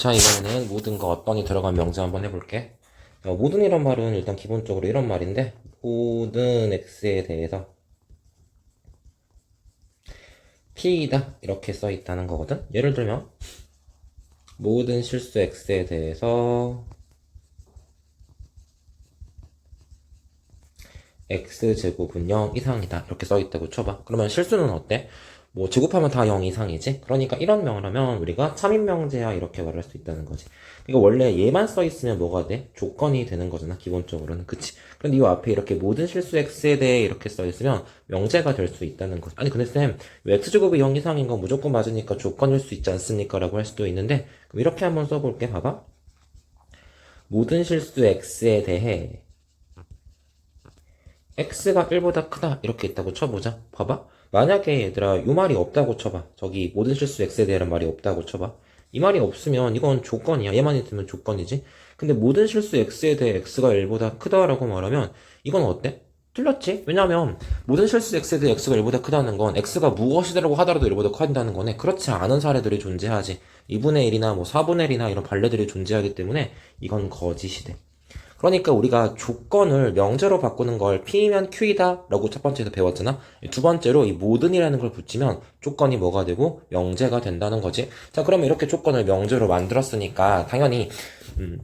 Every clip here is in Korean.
자, 이번에는 모든과 어떤이 들어간 명제 한번 해볼게. 자, 모든이란 말은 일단 기본적으로 이런 말인데, 모든 x에 대해서 p이다 이렇게 써 있다는 거거든. 예를 들면 모든 실수 x에 대해서 x제곱은 0 이상이다 이렇게 써 있다고 쳐봐. 그러면 실수는 어때? 뭐 제곱하면 다 0 이상이지? 그러니까 이런 명을 하면 우리가 참인명제야 이렇게 말할 수 있다는 거지. 이거 원래 얘만 써 있으면 뭐가 돼? 조건이 되는 거잖아 기본적으로는 그치? 그런데 이 앞에 이렇게 모든 실수 x에 대해 이렇게 써 있으면 명제가 될 수 있다는 거지. 아니 근데 쌤, 왜 x제곱이 0 이상인 건 무조건 맞으니까 조건일 수 있지 않습니까? 라고 할 수도 있는데 그럼 이렇게 한번 써볼게 봐봐. 모든 실수 x에 대해 x가 1보다 크다 이렇게 있다고 쳐보자. 봐봐. 만약에 얘들아 요 말이 없다고 쳐봐. 저기 모든 실수 x에 대한 말이 없다고 쳐봐. 이 말이 없으면 이건 조건이야. 얘만 있으면 조건이지. 근데 모든 실수 x에 대해 x가 1보다 크다라고 말하면 이건 어때? 틀렸지? 왜냐면 모든 실수 x에 대해 x가 1보다 크다는 건 x가 무엇이라고 하더라도 1보다 커진다는 거네. 그렇지 않은 사례들이 존재하지. 2분의 1이나 뭐 4분의 1이나 이런 반례들이 존재하기 때문에 이건 거짓이 돼 그러니까 우리가 조건을 명제로 바꾸는 걸 P면 Q이다 라고 첫 번째에서 배웠잖아. 두 번째로 이 모든이라는 걸 붙이면 조건이 뭐가 되고 명제가 된다는 거지. 자, 그러면 이렇게 조건을 명제로 만들었으니까 당연히 음,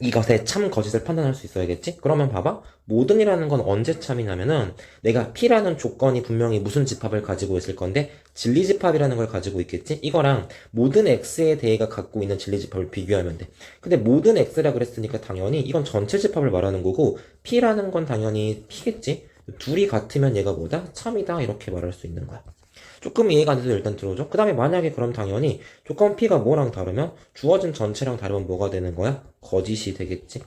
이것의 참 거짓을 판단할 수 있어야겠지? 그러면 봐봐. 모든이라는 건 언제 참이냐면은 내가 P라는 조건이 분명히 무슨 집합을 가지고 있을 건데 진리 집합이라는 걸 가지고 있겠지? 이거랑 모든 X에 대해가 갖고 있는 진리 집합을 비교하면 돼. 근데 모든 X라 그랬으니까 당연히 이건 전체 집합을 말하는 거고 P라는 건 당연히 P겠지? 둘이 같으면 얘가 뭐다? 참이다 이렇게 말할 수 있는 거야. 조금 이해가 안 돼도 일단 들어줘. 그 다음에 만약에 그럼 당연히 조건 P가 뭐랑 다르면 주어진 전체랑 다르면 뭐가 되는 거야? 거짓이 되겠지.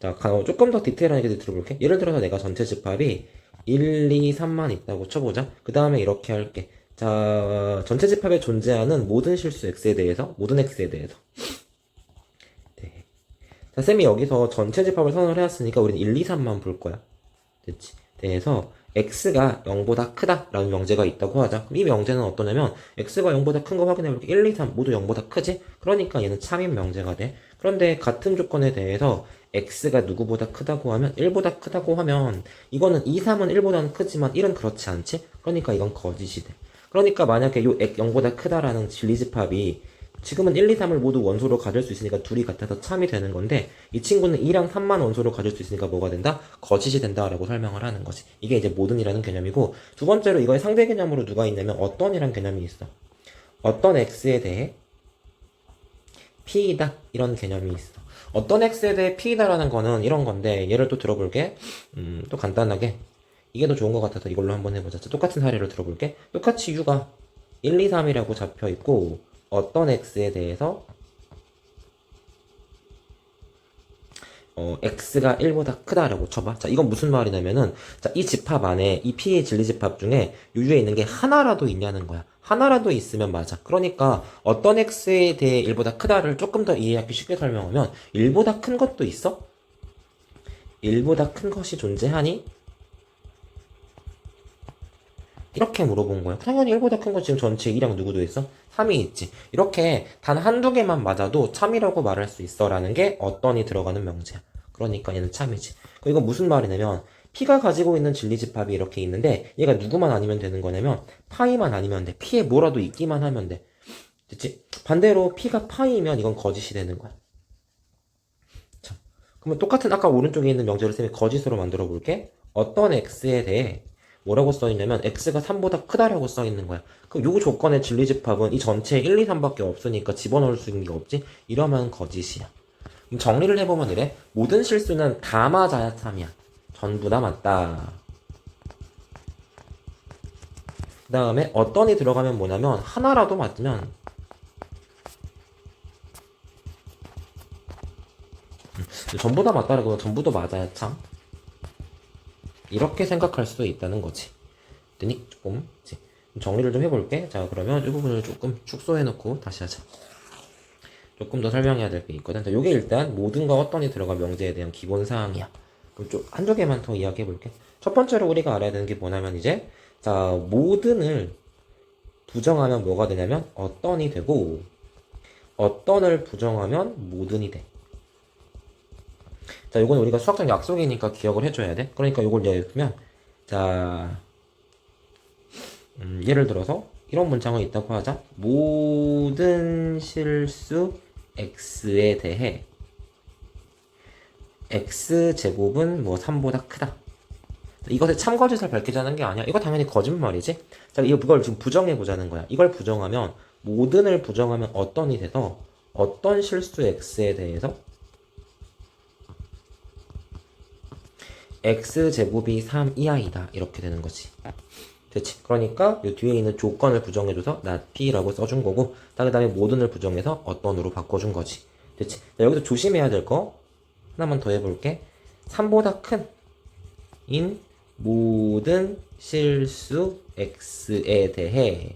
자, 가- 조금 더 얘기를 들어볼게. 예를 들어서 내가 전체 집합이 1, 2, 3만 있다고 쳐보자. 그 다음에 이렇게 할게. 자, 전체 집합에 존재하는 모든 실수 X에 대해서, 모든 X에 대해서. 네. 자, 쌤이 여기서 전체 집합을 선언을 해왔으니까 우리는 1, 2, 3만 볼 거야. 됐지? 그래서 x가 0보다 크다라는 명제가 있다고 하자. 그럼 이 명제는 어떠냐면 x가 0보다 큰 거 확인해 볼게. 1, 2, 3 모두 0보다 크지? 그러니까 얘는 참인 명제가 돼. 그런데 같은 조건에 대해서 x가 누구보다 크다고 하면 1보다 크다고 하면 이거는 2, 3은 1보다는 크지만 1은 그렇지 않지? 그러니까 이건 거짓이 돼. 그러니까 만약에 요 0보다 크다라는 진리집합이 지금은 1, 2, 3을 모두 원소로 가질 수 있으니까 둘이 같아서 참이 되는 건데 이 친구는 2랑 3만 원소로 가질 수 있으니까 뭐가 된다? 거짓이 된다라고 설명을 하는 거지. 이게 이제 모든이라는 개념이고 두 번째로 이거의 상대 개념으로 누가 있냐면 어떤이란 개념이 있어. 어떤 x에 대해 p이다 이런 개념이 있어. 어떤 x에 대해 p이다라는 거는 이런 건데 예를 또 들어볼게. 음, 또 간단하게 이게 더 좋은 것 같아서 이걸로 한번 해보자. 자, 똑같은 사례를 들어볼게. 똑같이 u가 1, 2, 3이라고 잡혀 있고 어떤 x에 대해서 어, x가 1보다 크다라고 쳐봐. 자, 이건 무슨 말이냐면은, 자, 이 집합 안에, 이 p의 진리 집합 중에 유주에 있는 게 하나라도 있냐는 거야. 하나라도 있으면 맞아. 그러니까, 어떤 x에 대해 1보다 크다를 조금 더 이해하기 쉽게 설명하면, 1보다 큰 것도 있어? 1보다 큰 것이 존재하니? 이렇게 물어본 거야. 당연히 1보다 큰거 지금 전체 2랑 누구도 있어? 3이 있지. 이렇게 단 한두 개만 맞아도 참이라고 말할 수 있어라는 게 어떤이 들어가는 명제야. 그러니까 얘는 참이지. 이건 무슨 말이냐면 P가 가지고 있는 진리집합이 이렇게 있는데 얘가 누구만 아니면 되는 거냐면 파이만 아니면 돼. P에 뭐라도 있기만 하면 돼. 됐지? 반대로 P가 파이면 이건 거짓이 되는 거야. 자, 그러면 똑같은 아까 오른쪽에 있는 명제를 쌤이 거짓으로 만들어 볼게. 어떤 X에 대해 뭐라고 써있냐면 x가 3보다 크다라고 써있는 거야. 그럼 요 조건의 진리집합은 이 전체에 1, 2, 3밖에 없으니까 집어넣을 수 있는 게 없지? 이러면 거짓이야. 그럼 정리를 해보면 이래. 모든 실수는 다 맞아야 참이야. 전부 다 맞다. 그 다음에 어떤이 들어가면 뭐냐면 하나라도 맞으면 음, 전부 다 맞다라고 전부 다 맞아야 참. 이렇게 생각할 수도 있다는 거지. 됐니? 조금 이제 정리를 좀 해볼게. 자 그러면 이 부분을 조금 축소해놓고 다시 하자. 조금 더 설명해야 될 게 있거든. 자, 요게 일단 모든과 어떤이 들어간 명제에 대한 기본 사항이야. 그럼 좀 한두 개만 더 이야기해 볼게. 첫 번째로 우리가 알아야 되는 게 뭐냐면 이제 자 모든을 부정하면 뭐가 되냐면 어떤이 되고 어떤을 부정하면 모든이 돼. 자, 이건 우리가 수학적 약속이니까 기억을 해줘야 돼. 그러니까 이걸 예를 들면, 자, 음, 예를 들어서 이런 문장이 있다고 하자. 모든 실수 x에 대해 x 제곱은 뭐 3보다 크다. 이것의 참거짓을 밝히자는 게 아니야. 이거 당연히 거짓말이지. 자, 이거 그걸 지금 부정해 보자는 거야. 이걸 부정하면 모든을 부정하면 어떤이 돼서 어떤 실수 x에 대해서 x 제곱이 3 이하이다 이렇게 되는 거지. 됐지? 그러니까 이 뒤에 있는 조건을 부정해줘서 not p라고 써준 거고, 그 다음에 모든을 부정해서 어떤으로 바꿔준 거지. 됐지? 자, 여기서 조심해야 될 거 하나만 더 해볼게. 3보다 큰 인 모든 실수 x에 대해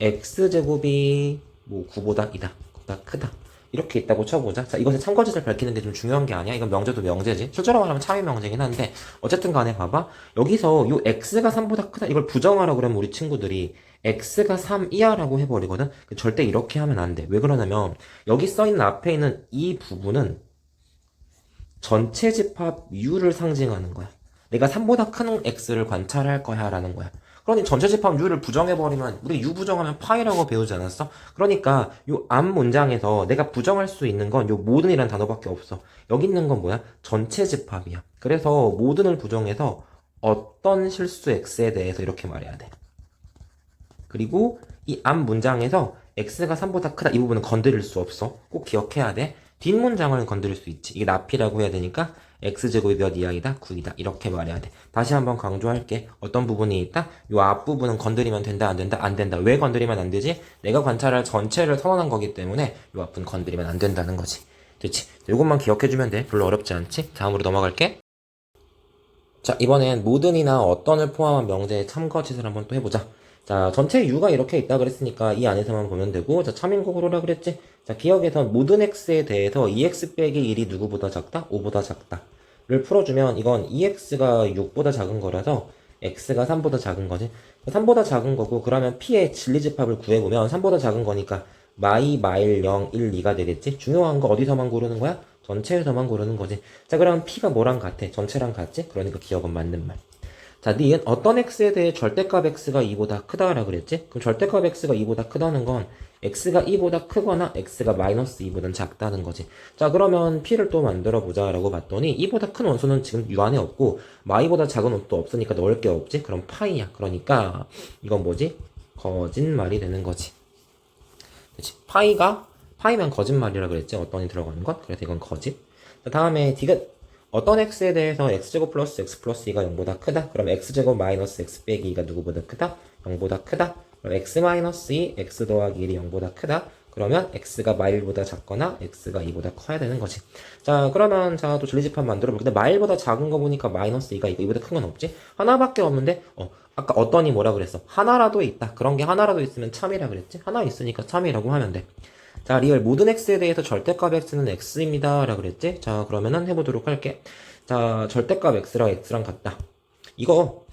x제곱이 뭐 9보다 이다. 보다 크다. 이렇게 있다고 쳐보자. 자, 이것의 참거짓을 밝히는 게 좀 중요한 게 아니야. 이건 명제도 명제지. 실제로 말하면 참이 명제긴 한데, 어쨌든 간에 봐봐. 여기서 요 x가 3보다 크다. 이걸 부정하라 그러면 우리 친구들이 x가 3 이하라고 해버리거든. 절대 이렇게 하면 안 돼. 왜 그러냐면, 여기 써 있는 앞에 있는 이 부분은 전체 집합 u를 상징하는 거야. 내가 3보다 큰 x를 관찰할 거야 라는 거야. 그러니 전체 집합 u를 부정해버리면 우리 u 부정하면 파이라고 배우지 않았어? 그러니까 요 앞 문장에서 내가 부정할 수 있는 건 요 모든이라는 단어밖에 없어. 여기 있는 건 뭐야? 전체 집합이야. 그래서 모든을 부정해서 어떤 실수 x에 대해서 이렇게 말해야 돼. 그리고 이 앞 문장에서 x가 3보다 크다 이 부분은 건드릴 수 없어. 꼭 기억해야 돼. 뒷 문장을 건드릴 수 있지. 이게 나피라고 해야 되니까 x제곱이 몇 이하이다? 9이다. 이렇게 말해야 돼. 다시 한번 강조할게. 어떤 부분이 있다? 요 앞부분은 건드리면 된다, 안 된다, 안 된다. 왜 건드리면 안 되지? 내가 관찰할 전체를 선언한 거기 때문에 요 앞은 건드리면 안 된다는 거지. 됐지? 요것만 기억해주면 돼. 별로 어렵지 않지? 다음으로 넘어갈게. 자, 이번엔 모든이나 어떤을 포함한 명제의 참거짓을 한번 또 해보자. 자, 전체 u가 이렇게 있다 그랬으니까 이 안에서만 보면 되고, 자, 참인국으로라 그랬지? 자, 기억에선 모든 x에 대해서 2x 빼기 1이 누구보다 작다? 5보다 작다. 를 풀어주면 이건 2x가 6보다 작은 거라서 x가 3보다 작은 거지. 3보다 작은 거고, 그러면 p의 진리집합을 구해보면 3보다 작은 거니까 마이, 마일, 0, 1, 2가 되겠지? 중요한 거 어디서만 고르는 거야? 전체에서만 고르는 거지. 자, 그럼 p가 뭐랑 같아? 전체랑 같지? 그러니까 기억은 맞는 말. 자, 니은 어떤 x에 대해 절대값 x가 2보다 크다라 그랬지? 그럼 절대값 x가 2보다 크다는 건 x가 2보다 크거나 x가 마이너스 2보다 작다는 거지. 자, 그러면 p를 또 만들어 보자라고 봤더니 2보다 큰 원소는 지금 유 안에 없고 마이보다 작은 원도 없으니까 넣을 게 없지? 그럼 파이야. 그러니까 이건 뭐지? 거짓말이 되는 거지. 그치? 파이가 파이면 거짓말이라 그랬지? 어떤이 들어가는 것? 그래서 이건 거짓. 자, 다음에 디귿 어떤 x에 대해서 x제곱 플러스 x 플러스 2가 0보다 크다? 그럼 x제곱 마이너스 x 빼기 2가 누구보다 크다? 0보다 크다? 그럼 x 마이너스 2, x 더하기 1이 0보다 크다? 그러면 x가 마일보다 작거나 x가 2보다 커야 되는 거지. 자, 그러면 자, 또 진리집합 만들어 볼게. 근데 마일보다 작은 거 보니까 마이너스 2가 이거 2보다 큰 건 없지? 하나밖에 없는데, 어, 아까 어떤이 뭐라 그랬어? 하나라도 있다. 그런 게 하나라도 있으면 참이라 그랬지? 하나 있으니까 참이라고 하면 돼. 자, 리얼 모든 x에 대해서 절대값 x는 x입니다. 라 그랬지? 자, 그러면은 해보도록 할게. 자, 절대값 x랑 x랑 같다. 이거,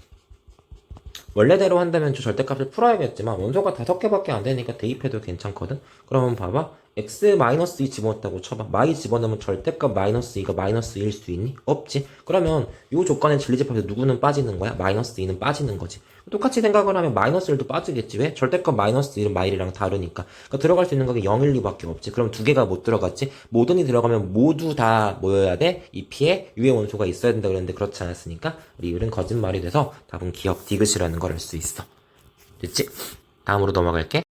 원래대로 한다면 저 절대값을 풀어야겠지만, 원소가 다섯 개밖에 안 되니까 대입해도 괜찮거든? 그러면 봐봐. X-2 집어넣었다고 쳐봐. 마이 집어넣으면 절대값 마이너스 2가 마이너스 1일 수 있니? 없지. 그러면 이 조건의 진리집합에서 누구는 빠지는 거야? 마이너스 2는 빠지는 거지. 똑같이 생각을 하면 마이너스 1도 빠지겠지. 왜? 절대값 마이너스 1은 마일이랑 다르니까. 그러니까 들어갈 수 있는 게 0, 1, 2밖에 없지. 그럼 두 개가 못 들어갔지. 모든이 들어가면 모두 다 모여야 돼. 이 P에 유의 원소가 있어야 된다 그랬는데 그렇지 않았으니까 리을은 거짓말이 돼서 답은 기억 디귿이라는 걸 알 수 있어. 됐지? 다음으로 넘어갈게.